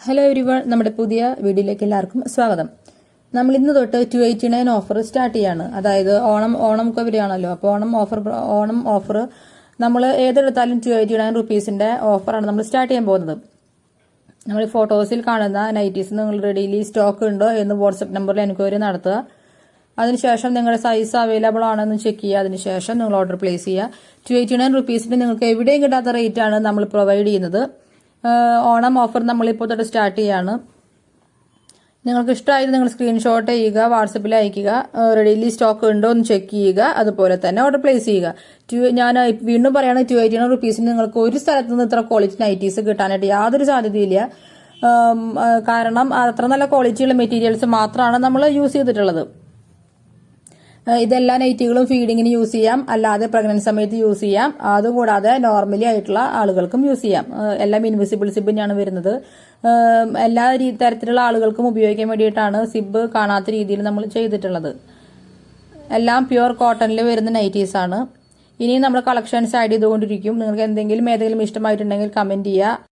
Hello everyone നമ്മുടെ പുതിയ വീഡിയോയിലേക്ക് എല്ലാവർക്കും സ്വാഗതം. നമ്മൾ ഇന്ന് തൊട്ട് two eighty nine offer start ചെയ്യാണ്. അതായത് ഓണം ഓണം ഒക്കെ അപ്പോൾ ഓണം ഓഫർ ഓണം ഓഫർ നമ്മൾ ഏതെടുത്താലും ടു എയ്റ്റി നയൻ റുപ്പീസിന്റെ ഓഫറാണ് നമ്മൾ സ്റ്റാർട്ട് ചെയ്യാൻ പോകുന്നത്. നമ്മൾ ഫോട്ടോസിൽ കാണുന്ന നൈറ്റീസ് നിങ്ങൾ റെഡിലി സ്റ്റോക്ക് ഉണ്ടോ എന്ന് വാട്സപ്പ് നമ്പറിൽ എൻക്വയറി നടത്തുക. അതിനുശേഷം നിങ്ങളുടെ സൈസ് അവൈലബിൾ ആണെന്ന് ചെക്ക് ചെയ്യുക. അതിനുശേഷം നിങ്ങൾ ഓർഡർ പ്ലേസ് ചെയ്യുക. ടു എയ്റ്റി നയൻ റുപ്പീസിന് നിങ്ങൾക്ക് എവിടെയും കിട്ടാത്ത റേറ്റ് ആണ് നമ്മൾ പ്രൊവൈഡ് ചെയ്യുന്നത്. ഓണം ഓഫർ നമ്മളിപ്പോൾ തൊട്ട് സ്റ്റാർട്ട് ചെയ്യാണ്. നിങ്ങൾക്ക് ഇഷ്ടമായത് നിങ്ങൾ സ്ക്രീൻഷോട്ട് ചെയ്യുക വാട്സപ്പിൽ അയക്കുക റെഡിലി സ്റ്റോക്ക് ഉണ്ടോ എന്ന് ചെക്ക് ചെയ്യുക അതുപോലെ തന്നെ ഓർഡർ പ്ലേസ് ചെയ്യുക. ടു ഞാൻ വീണ്ടും പറയുകയാണ് ടു എയ്റ്റി റുപ്പീസിന് നിങ്ങൾക്ക് ഒരു സ്ഥലത്ത് നിന്ന് ഇത്ര ക്വാളിറ്റി നൈറ്റീസ് കിട്ടാനായിട്ട് യാതൊരു സാധ്യതയില്ല. കാരണം അത്ര നല്ല ക്വാളിറ്റിയുള്ള മെറ്റീരിയൽസ് മാത്രമാണ് നമ്മൾ യൂസ് ചെയ്തിട്ടുള്ളത്. ഇതെല്ലാ നൈറ്റികളും ഫീഡിങ്ങിന് യൂസ് ചെയ്യാം. അല്ലാതെ പ്രഗ്നന്റ് സമയത്ത് യൂസ് ചെയ്യാം. അതുകൂടാതെ നോർമലി ആയിട്ടുള്ള ആളുകൾക്കും യൂസ് ചെയ്യാം. എല്ലാം ഇൻവിസിബിൾ സിബ് തന്നെയാണ് വരുന്നത്. എല്ലാ തരത്തിലുള്ള ആളുകൾക്കും ഉപയോഗിക്കാൻ വേണ്ടിയിട്ടാണ് സിബ് കാണാത്ത രീതിയിൽ നമ്മൾ ചെയ്തിട്ടുള്ളത്. എല്ലാം പ്യുവർ കോട്ടണിൽ വരുന്ന നൈറ്റീസ് ആണ്. ഇനിയും നമ്മൾ കളക്ഷൻസ് ആഡ് ചെയ്തുകൊണ്ടിരിക്കും. നിങ്ങൾക്ക് എന്തെങ്കിലും ഏതെങ്കിലും ഇഷ്ടമായിട്ടുണ്ടെങ്കിൽ കമന്റ് ചെയ്യുക